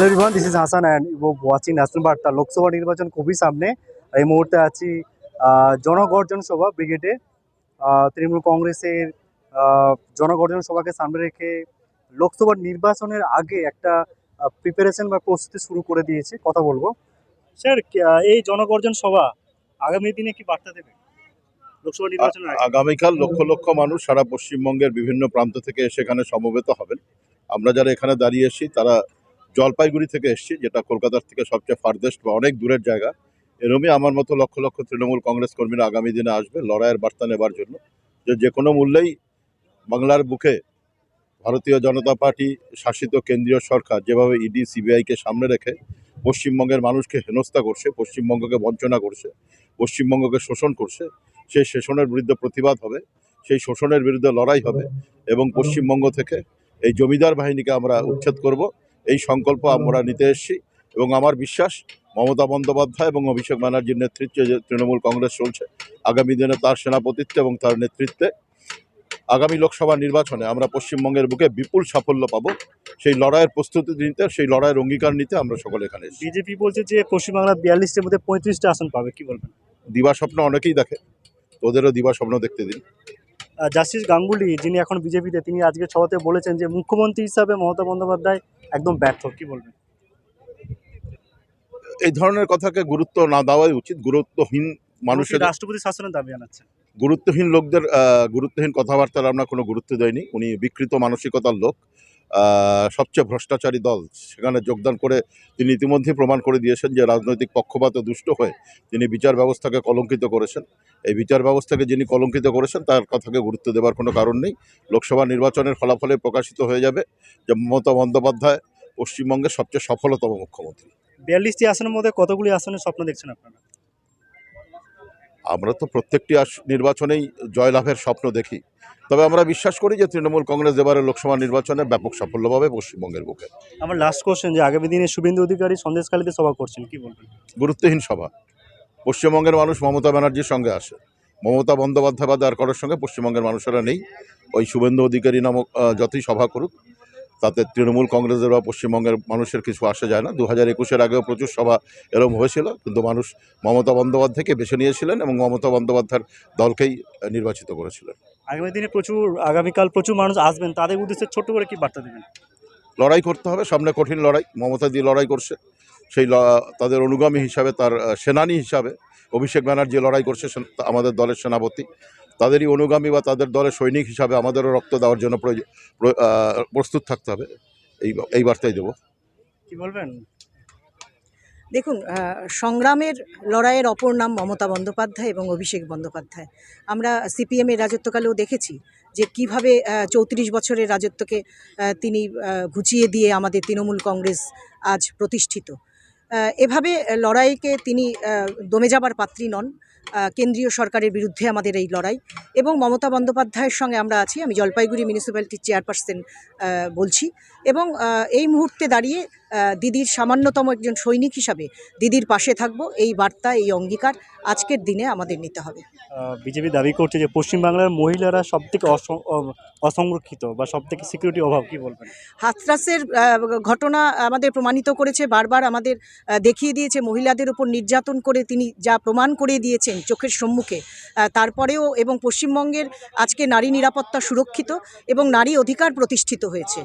Hello everyone this is Hasan and you watching national বার্তা লোকসভা নির্বাচন খুবই সামনে এই মুহূর্তে আছি জনগর্জন সভা, ব্রিগেডে। তৃণমূল কংগ্রেসের জনগর্জন সভাকে সামনে রেখে লোকসভা নির্বাচনের আগে একটা প্রিপারেশন বা প্রস্তুতি শুরু করে দিয়েছে, কথা বলব। স্যার এই জনগর্জন সভা আগামী দিনে কি বার্তা দেবে? লোকসভা আগামীকাল লক্ষ লক্ষ মানুষ সারা পশ্চিমবঙ্গের বিভিন্ন প্রান্ত থেকে সেখানে সমবেত হবেন। আমরা যারা এখানে দাঁড়িয়ে এসেছি তারা জলপাইগুড়ি থেকে এসেছি, যেটা কলকাতার থেকে সবচেয়ে ফার্দেস্ট বা অনেক দূরের জায়গা। এরমই আমার মতো লক্ষ লক্ষ তৃণমূল কংগ্রেস কর্মীরা আগামী দিনে আসবে লড়াইয়ের বার্তা নেবার জন্য। যে যে কোনো মূল্যেই বাংলার বুকে ভারতীয় জনতা পার্টি, শাসিত কেন্দ্রীয় সরকার যেভাবে ইডি সিবিআইকে সামনে রেখে পশ্চিমবঙ্গের মানুষকে হেনস্থা করছে, পশ্চিমবঙ্গকে বঞ্চনা করছে, পশ্চিমবঙ্গকে শোষণ করছে, সেই শোষণের বিরুদ্ধে প্রতিবাদ হবে, সেই শোষণের বিরুদ্ধে লড়াই হবে এবং পশ্চিমবঙ্গ থেকে এই জমিদার বাহিনীকে আমরা উচ্ছেদ করব। এই সংকল্প আমরা নিতে এসেছি এবং আমার বিশ্বাস মমতা বন্দ্যোপাধ্যায় এবং অভিষেক ব্যানার্জির নেতৃত্বে যে তৃণমূল কংগ্রেস চলছে আগামী দিনে তার সেনাপতিত্বে এবং তার নেতৃত্বে আগামী লোকসভা নির্বাচনে আমরা পশ্চিমবঙ্গের বুকে বিপুল সাফল্য পাব। সেই লড়াইয়ের প্রস্তুতি নিতে সেই লড়াইয়ের অঙ্গীকার নিতে আমরা সকলে এখানে এসেছি। বিজেপি বলছে যে পশ্চিমবাংলা বিয়াল্লিশটার মধ্যে পঁয়ত্রিশটা আসন পাবে কি বলবেন? দিবা স্বপ্ন অনেকেই দেখে ওদেরও দিবা স্বপ্ন দেখতে দিন। জাস্টিস গাঙ্গুলি যিনি এখন বিজেপিতে তিনি আজকে ছতে বলেছেন যে মুখ্যমন্ত্রী হিসাবে মমতা বন্দ্যোপাধ্যায় একদম ব্যর্থ। কি বলবেন? এই ধরনের কথাকে গুরুত্ব না দেওয়াই উচিত। গুরুত্বহীন মানুষের রাষ্ট্রপতি শাসনের দাবি জানাচ্ছেন গুরুত্বহীন লোকদের গুরুত্বহীন কথাবার্তার আমরা কোনো গুরুত্ব দেয়নি উনি বিকৃত মানসিকতার লোক। সবচেয়ে ভ্রষ্টাচারী দল। সেখানে যোগদান করে তিনি ইতিমধ্যেই প্রমাণ করে দিয়েছেন যে রাজনৈতিক পক্ষপাতে দুষ্ট হয়ে তিনি বিচার ব্যবস্থাকে কলঙ্কিত করেছেন। এই বিচার ব্যবস্থাকে যিনি কলঙ্কিত করেছেন তার কথাকে গুরুত্ব দেওয়ার কোনো কারণ নেই। লোকসভা নির্বাচনের ফলাফলে প্রকাশিত হয়ে যাবে যে মমতা বন্দ্যোপাধ্যায় পশ্চিমবঙ্গের সবচেয়ে সফলতম মুখ্যমন্ত্রী। বিয়াল্লিশটি আসনের মধ্যে কতগুলি আসনের স্বপ্ন দেখছেন আপনারা? আমরা তো প্রত্যেকটি আস- নির্বাচনেই জয়লাভের স্বপ্ন দেখি। তবে আমরা বিশ্বাস করি যে তৃণমূল কংগ্রেস এবারে লোকসভা নির্বাচনে ব্যাপক সাফল্য পাবে পশ্চিমবঙ্গের বুকে। আমার লাস্ট কোশ্চেন যে আগামী দিনে শুভেন্দু অধিকারী সন্দেশকালীতে সভা করছেন কি বলবেন? গুরুত্বহীন সভা। পশ্চিমবঙ্গের মানুষ মমতা ব্যানার্জির সঙ্গে আসে। মমতা বন্দ্যোপাধ্যায় বা আর কারোর সঙ্গে পশ্চিমবঙ্গের মানুষেরা নেই। ওই শুভেন্দু অধিকারী নামক যতই সভা করুক তাতে তৃণমূল কংগ্রেসের বা পশ্চিমবঙ্গের মানুষের কিছু আসে যায় না। দু হাজার একুশের আগেও প্রচুর সভা এরম হয়েছিল কিন্তু মানুষ মমতা বন্দ্যোপাধ্যায়কে বেছে নিয়েছিলেন এবং মমতা বন্দ্যোপাধ্যায়ের দলকেই নির্বাচিত করেছিলেন। আগামী দিনে প্রচুর আগামীকাল প্রচুর মানুষ আসবেন তাদের উদ্দেশ্যে ছোট্ট করে কি বার্তা দেবেন? লড়াই করতে হবে সামনে কঠিন লড়াই মমতা দিয়ে লড়াই করছে সেই তাদের অনুগামী হিসাবে তার সেনানী হিসাবে অভিষেক ব্যানার্জি লড়াই করছে আমাদের দলের সেনাপতি। তাদেরই অনুগামী বা তাদের দলের সৈনিক হিসাবে আমাদেরও রক্ত দেওয়ার জন্য প্রস্তুত থাকতে হবে। এই এই বার্তাই দেবো। কি বলবেন? দেখুন সংগ্রামের লড়াইয়ের অপর নাম মমতা বন্দ্যোপাধ্যায় এবং অভিষেক বন্দ্যোপাধ্যায়। আমরা সিপিএমের রাজত্বকালেও দেখেছি যে কীভাবে চৌত্রিশ বছরের রাজত্বকে তিনি ঘুচিয়ে দিয়ে আমাদের তৃণমূল কংগ্রেস আজ প্রতিষ্ঠিত। এভাবে লড়াইকে তিনি দমে যাবার পাত্রী নন কেন্দ্রীয় সরকারের বিরুদ্ধে আমাদের এই লড়াই। এবং মমতা বন্দ্যোপাধ্যায়ের সঙ্গে আমরা আছি, আমি জলপাইগুড়ি মিউনিসিপ্যালিটির চেয়ারপারসন বলছি। এবং এই মুহূর্তে দাঁড়িয়ে দিদির সামান্যতম একজন সৈনিক হিসাবে দিদির পাশে থাকব। এই বার্তা এই অঙ্গীকার আজকের দিনে আমাদের নিতে হবে। বিজেপি দাবি করছে যে পশ্চিমবাংলার মহিলারা সব থেকে অসংরক্ষিত বা সব থেকে সিকিউরিটি অভাব কি বলবেন? হাতরাসের ঘটনা আমাদের প্রমাণিত করেছে বারবার আমাদের দেখিয়ে দিয়েছে। মহিলাদের উপর নির্যাতন করে তিনি যা প্রমাণ করে দিয়েছেন চোখের সম্মুখে তারপরেও এবং পশ্চিমবঙ্গের আজকে নারী নিরাপত্তা সুরক্ষিত এবং নারী অধিকার প্রতিষ্ঠিত হয়েছে।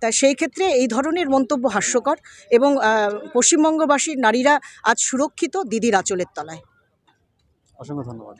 তা সেই ক্ষেত্রে এই ধরনের মন্তব্য হাস্যকর এবং পশ্চিমবঙ্গবাসীর নারীরা আজ সুরক্ষিত দিদির আঁচলের তলায়। অসংখ্য ধন্যবাদ।